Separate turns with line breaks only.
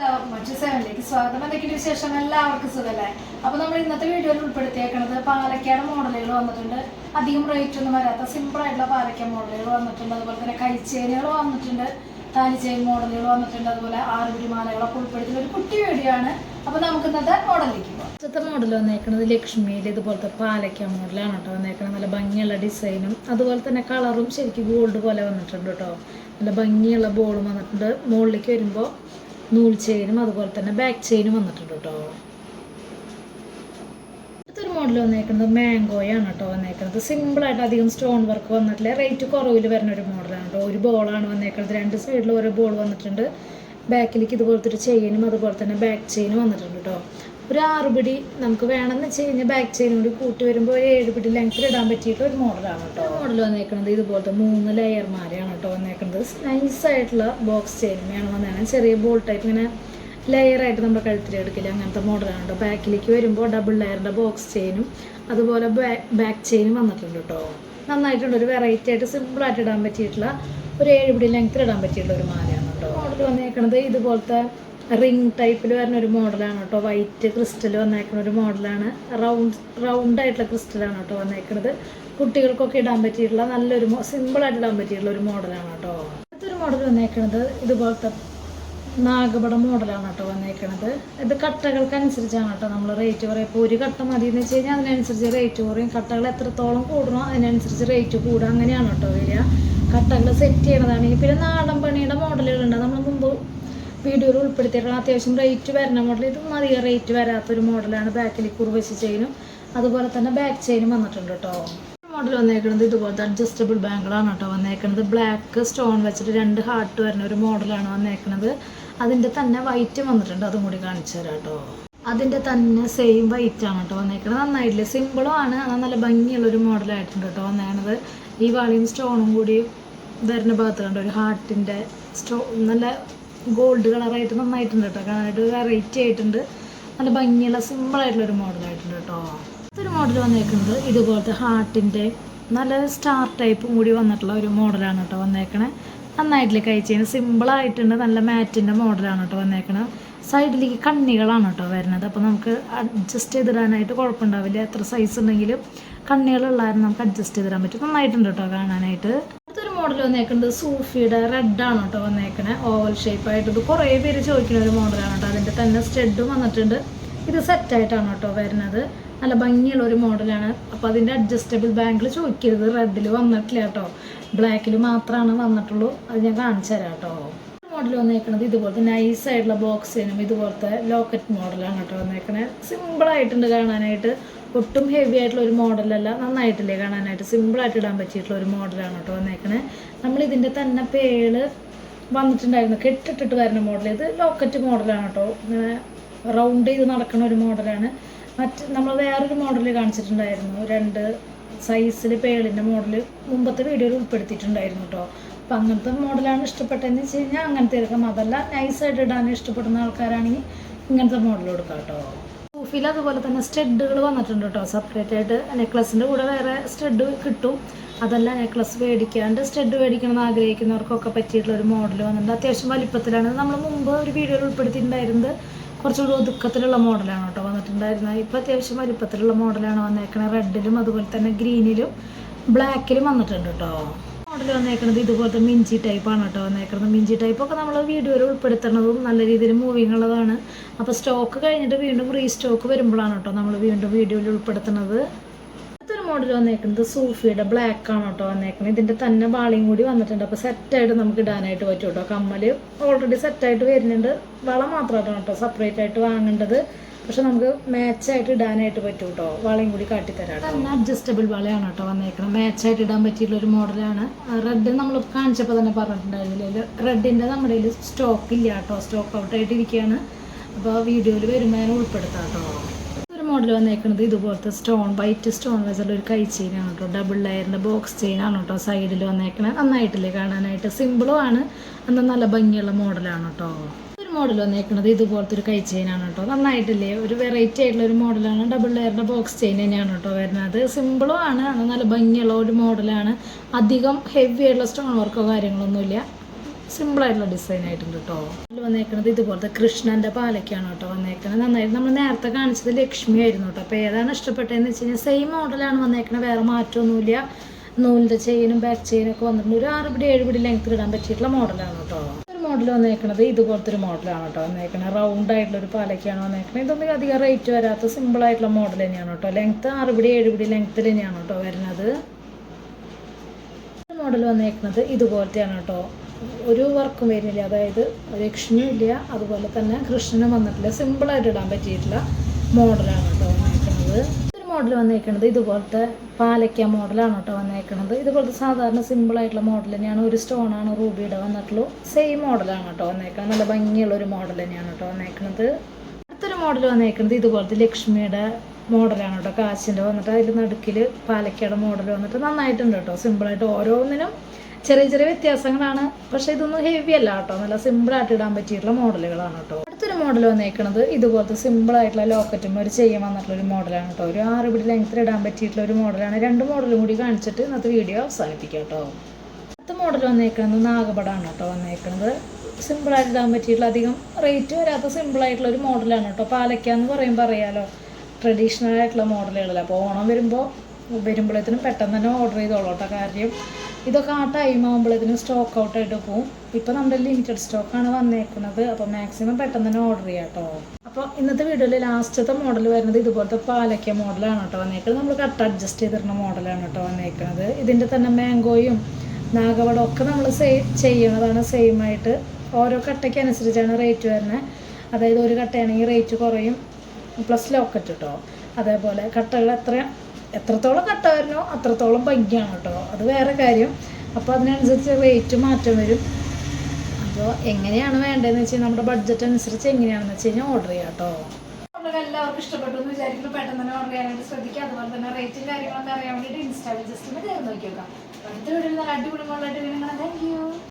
മറ്റു സെവനിലേക്ക് സ്വാഗതം. എന്തൊക്കെയാണ് വിശേഷം? എല്ലാവർക്കും സുഖല്ലേ? അപ്പൊ നമ്മൾ ഇന്നത്തെ വീഡിയോയിൽ ഉൾപ്പെടുത്തിയേക്കുന്നത് പാലക്കാട് മോഡലുകൾ വന്നിട്ടുണ്ട്. അധികം റേറ്റ് ഒന്നും വരാത്ത സിമ്പിൾ ആയിട്ടുള്ള പാലക്കാട് മോഡലുകൾ വന്നിട്ടുണ്ട്. അതുപോലെ തന്നെ കൈച്ചേനുകൾ വന്നിട്ടുണ്ട്. താലിച്ചേൻ മോഡലുകൾ വന്നിട്ടുണ്ട്. അതുപോലെ ആറുപിടി മാലകളൊക്കെ ഉൾപ്പെടുത്തുന്ന ഒരു കുട്ടി വീഡിയോ ആണ് അപ്പൊ നമുക്ക് ഇന്നത്തെ മോഡലിലേക്ക് പോകാം. ഇന്നത്തെ മോഡൽ വന്നേക്കുന്നത് ലക്ഷ്മിയിൽ ഇതുപോലത്തെ പാലക്ക മോഡലാണ് കേട്ടോ വന്നേക്കുന്നത് നല്ല ഭംഗിയുള്ള ഡിസൈനും അതുപോലെ തന്നെ കളറും ശരിക്കും ഗോൾഡ് പോലെ വന്നിട്ടുണ്ട് കേട്ടോ. നല്ല ഭംഗിയുള്ള ബോളും വന്നിട്ടുണ്ട്. മുകളിലേക്ക് വരുമ്പോൾ നൂൽ ചെയിനും അതുപോലെ തന്നെ ബാക്ക് ചെയിനും വന്നിട്ടുണ്ട് കേട്ടോ. അടുത്തൊരു മോഡൽ വന്നേക്കുന്നത് മാംഗോയാണ് കേട്ടോ വന്നേക്കുന്നത്. സിമ്പിളായിട്ട് അധികം സ്റ്റോൺ വർക്ക് വന്നിട്ടില്ല. റേറ്റ് കുറവിൽ വരുന്ന ഒരു മോഡലാണ് കേട്ടോ. ഒരു ബോളാണ് വന്നേക്കുന്നത്. രണ്ട് സൈഡിൽ ഓരോ ബോൾ വന്നിട്ടുണ്ട്. ബാക്കിലേക്ക് ഇതുപോലത്തെ ഒരു ചെയിനും അതുപോലെ തന്നെ ബാക്ക് ചെയിനും വന്നിട്ടുണ്ട് കേട്ടോ. ഒരു ആറ് പിടി നമുക്ക് വേണമെന്ന് വെച്ച് കഴിഞ്ഞാൽ ബാക്ക് ചെയിനോട് കൂടി കൂട്ടി വരുമ്പോൾ ഒരു ഏഴ് പിടി ലെങ്ത്തിൽ ഇടാൻ പറ്റിയിട്ട് ഒരു മോഡലാണ് കേട്ടോ. മോഡൽ വന്നേക്കുന്നത് ഇതുപോലത്തെ മൂന്ന് ലെയർമാരെയാണ് കേട്ടോ വന്നേക്കുന്നത് നൈസ് ആയിട്ടുള്ള ബോക്സ് ചെയിനുമാണ് വന്നേക്കുന്നത് ചെറിയ ബോൾട്ടായിട്ട് ടൈപ്പ് ഇങ്ങനെ ലെയറായിട്ട് നമ്മുടെ കഴുത്തിൽ എടുക്കില്ല അങ്ങനത്തെ മോഡലാണ് കേട്ടോ. ബാക്കിലേക്ക് വരുമ്പോൾ ഡബിൾ ലെയറിന്റെ ബോക്സ് ചെയിനും അതുപോലെ ബാക്ക് ചെയിനും വന്നിട്ടുണ്ട് കേട്ടോ. നന്നായിട്ടുണ്ട് ഒരു വെറൈറ്റി ആയിട്ട് സിമ്പിളായിട്ട് ഇടാൻ പറ്റിയിട്ടുള്ള ഒരു ഏഴ് പിടി ലെങ്ത്തിൽ ഇടാൻ പറ്റിയിട്ടുള്ള ഒരു മാലയാണ് കേട്ടോ. മോഡൽ വന്നേക്കുന്നത് ഇതുപോലത്തെ റിംഗ് ടൈപ്പിൽ വരുന്ന ഒരു മോഡലാണ് കേട്ടോ. വൈറ്റ് ക്രിസ്റ്റൽ വന്നേക്കുന്ന ഒരു മോഡലാണ്. റൗണ്ട് റൗണ്ട് ആയിട്ടുള്ള ക്രിസ്റ്റലാണ് കേട്ടോ വന്നേക്കുന്നത് കുട്ടികൾക്കൊക്കെ ഇടാൻ പറ്റിയിട്ടുള്ള നല്ലൊരു സിമ്പിളായിട്ട് ഇടാൻ പറ്റിയിട്ടുള്ള ഒരു മോഡലാണ് കേട്ടോ. അടുത്തൊരു മോഡൽ വന്നേക്കുന്നത് ഇതുപോലത്തെ നാഗപടം മോഡലാണ് കേട്ടോ വന്നേക്കുന്നത് ഇത് കട്ടകൾക്കനുസരിച്ചാണ് കേട്ടോ നമ്മൾ റേറ്റ് കുറയും ഇപ്പോൾ ഒരു കട്ട മതി എന്ന് വെച്ച് കഴിഞ്ഞാൽ അതിനനുസരിച്ച് റേറ്റ് കുറയും. കട്ടകൾ എത്രത്തോളം കൂടണോ അതിനനുസരിച്ച് റേറ്റ് കൂടുക അങ്ങനെയാണ് കേട്ടോ വരിക. കട്ടകൾ സെറ്റ് ചെയ്യണതാണ്. പിന്നെ നാടൻ പണിയുടെ മോഡലുകളുണ്ട് നമ്മൾ മുമ്പ് വീഡിയോയിൽ ഉൾപ്പെടുത്തിയിട്ടുള്ള അത്യാവശ്യം റേറ്റ് വരുന്ന മോഡൽ ഇതൊന്നും അധികം റേറ്റ് വരാത്തൊരു മോഡലാണ് ബാക്കിൽ കുറുവശി ചെയിനും അതുപോലെ തന്നെ ബാക്ക് ചെയിനും വന്നിട്ടുണ്ട് കേട്ടോ മോഡൽ വന്നേക്കുന്നത് ഇതുപോലത്തെ അഡ്ജസ്റ്റബിൾ ബാങ്കിളാണ് കേട്ടോ വന്നേക്കുന്നത് ബ്ലാക്ക് സ്റ്റോൺ വെച്ചിട്ട് രണ്ട് ഹാർട്ട് വരുന്ന ഒരു മോഡലാണ് വന്നേക്കുന്നത് അതിന്റെ തന്നെ വൈറ്റ് വന്നിട്ടുണ്ട്. അതും കൂടി കാണിച്ചു തരാം കേട്ടോ അതിന്റെ തന്നെ സെയിം വൈറ്റ് ആണ് കേട്ടോ വന്നേക്കുന്നത് നന്നായിട്ടില്ല? സിമ്പിളും ആണ്. എന്നാൽ നല്ല ഭംഗിയുള്ള ഒരു മോഡലായിട്ടുണ്ട് കേട്ടോ വന്നേക്കുന്നത് ഈ വാളിയും സ്റ്റോണും കൂടി വരുന്ന ഭാഗത്ത് കണ്ടോ? ഒരു ഹാർട്ടിന്റെ സ്റ്റോ നല്ല ഗോൾഡ് കളറായിട്ട് നന്നായിട്ടുണ്ട് കേട്ടോ കാണാനായിട്ട് വെറൈറ്റി ആയിട്ടുണ്ട്. നല്ല ഭംഗിയുള്ള സിമ്പിളായിട്ടുള്ളൊരു മോഡലായിട്ടുണ്ട് കേട്ടോ അടുത്തൊരു മോഡൽ വന്നേക്കുന്നത് ഇതുപോലത്തെ ഹാർട്ടിന്റെ നല്ല സ്റ്റാർ ടൈപ്പും കൂടി വന്നിട്ടുള്ള ഒരു മോഡലാണ് കേട്ടോ വന്നേക്കണേ. നന്നായിട്ടില്ല കഴിച്ചതിന് സിമ്പിളായിട്ടുണ്ട് നല്ല മാറ്റിന്റെ മോഡലാണ് കേട്ടോ വന്നേക്കണത് സൈഡിലേക്ക് കണ്ണികളാണ് കേട്ടോ വരുന്നത്. അപ്പോൾ നമുക്ക് അഡ്ജസ്റ്റ് ചെയ്തിടാനായിട്ട് കുഴപ്പമുണ്ടാവില്ല. എത്ര സൈസ് ഉണ്ടെങ്കിലും കണ്ണികളുള്ളായിരുന്നു നമുക്ക് അഡ്ജസ്റ്റ് ചെയ്തിടാൻ പറ്റും. നന്നായിട്ടുണ്ട് കേട്ടോ കാണാനായിട്ട്. മോഡൽ വന്നേക്കുന്നത് സൂഫിയുടെ റെഡാണ് കേട്ടോ വന്നേക്കണേ. ഓവൽ ഷേപ്പായിട്ട് ഇത് കുറേ പേര് ചോദിക്കുന്ന ഒരു മോഡലാണ് കേട്ടോ. അതിന്റെ തന്നെ സ്റ്റെഡും വന്നിട്ടുണ്ട്. ഇത് സെറ്റായിട്ടാണ് കേട്ടോ വരുന്നത്. നല്ല ഭംഗിയുള്ള ഒരു മോഡലാണ് അപ്പോൾ അതിന്റെ അഡ്ജസ്റ്റബിൾ ബാങ്കിൽ ചോദിക്കരുത്. റെഡിൽ വന്നിട്ടില്ല കേട്ടോ. ബ്ലാക്കിൽ മാത്രമാണ് വന്നിട്ടുള്ളൂ. അത് ഞാൻ കാണിച്ചു തരാം കേട്ടോ. മോഡൽ വന്നേക്കുന്നത് ഇതുപോലത്തെ നൈസ് ആയിട്ടുള്ള ബോക്സിനും ഇതുപോലത്തെ ലോക്കറ്റ് മോഡലാണ് കേട്ടോ സിമ്പിൾ സിമ്പിളായിട്ടുണ്ട് കാണാനായിട്ട്. ഒട്ടും ഹെവി ആയിട്ടുള്ള ഒരു മോഡലല്ല നന്നായിട്ടില്ലേ കാണാനായിട്ട്? സിമ്പിളായിട്ട് ഇടാൻ പറ്റിയിട്ടുള്ള ഒരു മോഡലാണ് കേട്ടോ വന്നേക്കണേ. നമ്മൾ ഇതിന്റെ തന്നെ പേൾ വന്നിട്ടുണ്ടായിരുന്നു. കെട്ടിട്ടിട്ട് വരുന്ന മോഡൽ ഇത് ലോക്കറ്റ് മോഡലാണ് കേട്ടോ. ഇങ്ങനെ റൗണ്ട് ചെയ്ത് നടക്കുന്ന ഒരു മോഡലാണ് മറ്റ് നമ്മൾ വേറൊരു മോഡൽ കാണിച്ചിട്ടുണ്ടായിരുന്നു. രണ്ട് സൈസിൽ പേളിന്റെ മോഡൽ മുമ്പത്തെ വീഡിയോയിൽ ഉൾപ്പെടുത്തിയിട്ടുണ്ടായിരുന്നു കേട്ടോ. അപ്പം അങ്ങനത്തെ മോഡലാണ് ഇഷ്ടപ്പെട്ടതെന്ന് വെച്ച് കഴിഞ്ഞാൽ അങ്ങനത്തെ എടുക്കാം അതല്ല നൈസായിട്ട് ഇടാൻ ഇഷ്ടപ്പെടുന്ന ആൾക്കാരാണെങ്കിൽ ഇങ്ങനത്തെ മോഡൽ കൊടുക്കാം കേട്ടോ. സൂഫിൽ അതുപോലെ തന്നെ സ്റ്റഡുകൾ വന്നിട്ടുണ്ട് കേട്ടോ. സെപ്പറേറ്റ് ആയിട്ട് നെക്ലസിന്റെ കൂടെ വേറെ സ്റ്റഡ് കിട്ടും. അതല്ല നെക്ലസ് മേടിക്കാണ്ട് സ്റ്റഡ് മേടിക്കണം എന്ന് ആഗ്രഹിക്കുന്നവർക്കൊക്കെ പറ്റിയിട്ടുള്ള ഒരു മോഡൽ വന്നിട്ടുണ്ട്. അത്യാവശ്യം വലിപ്പത്തിലാണ്. നമ്മൾ മുമ്പ് ഒരു വീഡിയോയിൽ ഉൾപ്പെടുത്തിയിട്ടുണ്ടായിരുന്നത് കുറച്ചുകൂടി ഒതുക്കത്തിലുള്ള മോഡലാണ് കേട്ടോ വന്നിട്ടുണ്ടായിരുന്നത്. ഇപ്പോൾ അത്യാവശ്യം വലിപ്പത്തിലുള്ള മോഡലാണ് വന്നേക്കണത്. റെഡിലും അതുപോലെ തന്നെ ഗ്രീനിലും ബ്ലാക്കിലും വന്നിട്ടുണ്ട് കേട്ടോ. മോഡൽ വന്നേക്കുന്നത് ഇതുപോലത്തെ മിഞ്ചി ടൈപ്പാണ് കേട്ടോ വന്നേക്കുന്നത് മിഞ്ചി ടൈപ്പൊക്കെ നമ്മൾ വീഡിയോയിൽ ഉൾപ്പെടുത്തുന്നതും നല്ല രീതിയിൽ മൂവിങ് ഉള്ളതാണ്. അപ്പോൾ സ്റ്റോക്ക് കഴിഞ്ഞിട്ട് വീണ്ടും റീസ്റ്റോക്ക് വരുമ്പോഴാണ് കേട്ടോ നമ്മൾ വീണ്ടും വീഡിയോയിൽ ഉൾപ്പെടുത്തുന്നത് അടുത്തൊരു മോഡൽ വന്നേക്കുന്നത് സൂഫിയുടെ ബ്ലാക്ക് ആണ് കേട്ടോ വന്നേക്കുന്നത് ഇതിന്റെ തന്നെ ബാളിയും കൂടി വന്നിട്ടുണ്ട്. അപ്പോൾ സെറ്റായിട്ട് നമുക്ക് ഇടാനായിട്ട് പറ്റും കേട്ടോ കമ്മൽ ഓൾറെഡി സെറ്റായിട്ട് വരുന്നുണ്ട്. വള മാത്രമായിട്ടാണ് കേട്ടോ സെപ്പറേറ്റ് ആയിട്ട് വാങ്ങേണ്ടത്. പക്ഷെ നമുക്ക് മാച്ചായിട്ട് ഇടാനായിട്ട് പറ്റും കേട്ടോ വളയും കൂടി കാട്ടിത്തരാം തന്നെ അഡ്ജസ്റ്റബിൾ വളയാണ് കേട്ടോ വന്നേക്കണം മാച്ചായിട്ട് ഇടാൻ പറ്റിയിട്ടുള്ള ഒരു മോഡലാണ് റെഡ് നമ്മൾ കാണിച്ചപ്പോൾ തന്നെ പറഞ്ഞിട്ടുണ്ടായിരുന്നില്ല? റെഡിന്റെ നമ്മുടെ കയ്യിൽ സ്റ്റോക്ക് ഇല്ല കേട്ടോ സ്റ്റോക്ക് ഔട്ടായിട്ട് ഇരിക്കുകയാണ് അപ്പോൾ വീഡിയോയിൽ വരുമ്പോൾ ഞാൻ ഉൾപ്പെടുത്താം കേട്ടോ മോഡൽ വന്നേക്കുന്നത് ഇതുപോലത്തെ സ്റ്റോൺ വൈറ്റ് സ്റ്റോൺ വെച്ചുള്ള ഒരു കൈ ചെയിനാണ് കേട്ടോ ഡബിൾ ലെയറിന്റെ ബോക്സ് ചെയിനാണ് കേട്ടോ സൈഡിൽ വന്നേക്കണത്. നന്നായിട്ടില്ലേ കാണാനായിട്ട്? സിമ്പിളും ആണ്. എന്നാൽ നല്ല ഭംഗിയുള്ള മോഡലാണ് കേട്ടോ മോഡൽ വന്നേക്കുന്നത് ഇതുപോലത്തെ ഒരു കൈ ചെയിനാണ് കേട്ടോ. നന്നായിട്ടില്ലേ? ഒരു വെറൈറ്റി ആയിട്ടുള്ള ഒരു മോഡലാണ് ഡബിൾ ലെയറിന്റെ ബോക്സ് ചെയിൻ തന്നെയാണ് കേട്ടോ വരുന്നത്. സിമ്പിളും ആണ്. നല്ല ഭംഗിയുള്ള ഒരു മോഡലാണ് അധികം ഹെവി ആയിട്ടുള്ള സ്റ്റോൺ വർക്കോ കാര്യങ്ങളൊന്നുമില്ല സിമ്പിളായിട്ടുള്ള ഡിസൈൻ ആയിട്ടുണ്ട് കേട്ടോ. അതിൽ വന്നേക്കുന്നത് ഇതുപോലത്തെ കൃഷ്ണന്റെ പാലക്കാണ് കേട്ടോ വന്നേക്കുന്നത് നന്നായിട്ട് നമ്മൾ നേരത്തെ കാണിച്ചത് ലക്ഷ്മി ആയിരുന്നു കേട്ടോ. അപ്പോൾ ഏതാണ് ഇഷ്ടപ്പെട്ടതെന്ന് വെച്ച് കഴിഞ്ഞാൽ സെയിം മോഡലാണ് വന്നേക്കുന്നത് വേറെ മാറ്റമൊന്നുമില്ല. നൂലിന്റെ ചെയിനും ബാക്ക് ചെയിനും ഒക്കെ വന്നിട്ടുണ്ട്. ഒരു ആറ് പിടി ഏഴ് പിടി ലെങ്ത്തിൽ ഇടാൻ പറ്റിയിട്ടുള്ള മോഡലാണ് കേട്ടോ. മോഡൽ വന്നേക്കണത് ഇതുപോലത്തെ ഒരു മോഡലാണ് കേട്ടോ വന്നേക്കണത്. റൗണ്ട് ആയിട്ടുള്ള ഒരു പാലക്കാണ് വന്നേക്കണത്. ഇതൊന്നും അധികം റേറ്റ് വരാത്ത സിമ്പിൾ ആയിട്ടുള്ള മോഡൽ തന്നെയാണ് കേട്ടോ ലെങ്ത്ത് ആറ് ഏഴുപിടി ഏഴ് പിടി ലെങ്ത്തിൽ തന്നെയാണ് കേട്ടോ വരുന്നത്. മോഡൽ വന്നേക്കുന്നത് ഇതുപോലത്തെയാണ് കേട്ടോ ഒരു വർക്കും വരുന്നില്ല. അതായത് ലക്ഷ്മിയും ഇല്ല. അതുപോലെ തന്നെ കൃഷ്ണനും വന്നിട്ടില്ല. സിമ്പിളായിട്ട് ഇടാൻ പറ്റിയിട്ടുള്ള മോഡലാണ് കേട്ടോ വന്നേക്കുന്നത് മോഡൽ വന്നേക്കുന്നത് ഇതുപോലത്തെ പാലക്ക മോഡലാണ് കേട്ടോ വന്നേക്കുന്നത് ഇതുപോലത്തെ സാധാരണ സിമ്പിളായിട്ടുള്ള മോഡൽ തന്നെയാണ്. ഒരു സ്റ്റോണാണ് റൂബിയുടെ വന്നിട്ടുള്ളൂ. സെയിം മോഡലാണ് കേട്ടോ വന്നേക്കുന്നത് നല്ല ഭംഗിയുള്ള ഒരു മോഡൽ തന്നെയാണ് കേട്ടോ വന്നേക്കുന്നത് അടുത്തൊരു മോഡൽ വന്നേക്കുന്നത് ഇതുപോലത്തെ ലക്ഷ്മിയുടെ മോഡലാണ് കേട്ടോ. കാശിന്റെ വന്നിട്ട് അതിൽ നടുക്കിൽ പാലക്കയുടെ മോഡൽ വന്നിട്ട് നന്നായിട്ടുണ്ട് കേട്ടോ. സിമ്പിളായിട്ട് ഓരോന്നിനും ചെറിയ ചെറിയ വ്യത്യാസങ്ങളാണ്. പക്ഷേ ഇതൊന്നും ഹെവി അല്ല കേട്ടോ. നല്ല സിമ്പിളായിട്ട് ഇടാൻ പറ്റിയിട്ടുള്ള മോഡലുകളാണ് കേട്ടോ. മോഡൽ വന്നേക്കുന്നത് ഇതുപോലത്തെ സിമ്പിളായിട്ടുള്ള ലോക്കറ്റും ഒരു ചെയ്യാൻ വന്നിട്ടുള്ള ഒരു മോഡലാണ് കേട്ടോ. ഒരു ആറ് പിടി ലെങ്ത്തിൽ ഇടാൻ പറ്റിയിട്ടുള്ള ഒരു മോഡലാണ് രണ്ട് മോഡലും കൂടി കാണിച്ചിട്ട് ഇന്നത്തെ വീഡിയോ അവസാനിപ്പിക്കാം കേട്ടോ. അടുത്ത മോഡൽ വന്നേക്കുന്നത് നാഗപടാണ് കേട്ടോ വന്നേക്കുന്നത് സിമ്പിളായിട്ട് ഇടാൻ പറ്റിയിട്ടുള്ള അധികം റേറ്റ് വരാത്ത സിമ്പിളായിട്ടുള്ള ഒരു മോഡലാണ് കേട്ടോ. പാലക്ക എന്ന് പറയുമ്പോൾ അറിയാലോ ട്രഡീഷണൽ ആയിട്ടുള്ള മോഡലുകളല്ല അപ്പോൾ ഓണം വരുമ്പോൾ വരുമ്പോഴത്തേനും പെട്ടെന്ന് തന്നെ ഓർഡർ ചെയ്തോളൂ കേട്ടോ കാര്യം. ഇതൊക്കെ ആ ടൈം ആകുമ്പോഴത്തേനും സ്റ്റോക്ക് ഔട്ട് ആയിട്ട് പോകും ഇപ്പോൾ നമ്മുടെ ലിമിറ്റഡ് സ്റ്റോക്ക് ആണ് വന്നേക്കുന്നത്. അപ്പോൾ മാക്സിമം പെട്ടെന്ന് തന്നെ ഓർഡർ ചെയ്യാം കേട്ടോ അപ്പോൾ ഇന്നത്തെ വീഡിയോയിൽ ലാസ്റ്റത്തെ മോഡൽ വരുന്നത് ഇതുപോലത്തെ പാലക്ക മോഡലാണ് കേട്ടോ വന്നേക്കുന്നത്. നമ്മൾ കട്ട് അഡ്ജസ്റ്റ് ചെയ്തിരുന്ന മോഡലാണ് കേട്ടോ വന്നേക്കുന്നത്. ഇതിന്റെ തന്നെ മാംഗോയും നാഗവടം ഒക്കെ നമ്മൾ സെയിം ചെയ്യണതാണ് സെയിം ആയിട്ട്. ഓരോ കട്ടയ്ക്ക് അനുസരിച്ചാണ് റേറ്റ് വരുന്നത് അതായത് ഒരു കട്ടയാണെങ്കിൽ റേറ്റ് കുറയും പ്ലസ് ലോക്കറ്റ് കേട്ടോ അതേപോലെ കട്ടകൾ എത്ര എത്രത്തോളം കട്ട വരണോ അത്രത്തോളം ഭംഗിയാണ് കേട്ടോ. അത് വേറെ കാര്യം. അപ്പോൾ അതിനനുസരിച്ച് റേറ്റ് മാറ്റം വരും. അപ്പോൾ എങ്ങനെയാണ് വേണ്ടതെന്ന് വെച്ചാൽ നമ്മുടെ ബഡ്ജറ്റ് അനുസരിച്ച് എങ്ങനെയാണെന്ന് വെച്ച് കഴിഞ്ഞാൽ ഓർഡർ ചെയ്യാം കേട്ടോ. എല്ലാവർക്കും ഇഷ്ടപ്പെട്ടു എന്ന് വിചാരിക്കുന്നു. പെട്ടെന്ന് തന്നെ ഓർഡർ ചെയ്യാനായിട്ട് ശ്രദ്ധിക്കുക അതുപോലെ തന്നെ റേറ്റും കാര്യങ്ങളൊക്കെ അറിയാൻ വേണ്ടിയിട്ട് ഇൻസ്റ്റാൾ ജസ്റ്റ് ഒന്ന് കയറി നോക്കി നോക്കാം അടുത്ത വീഡിയോയിൽ നല്ല അടിപൊളി മോളായിട്ട് വീണ്ടും താങ്ക് യു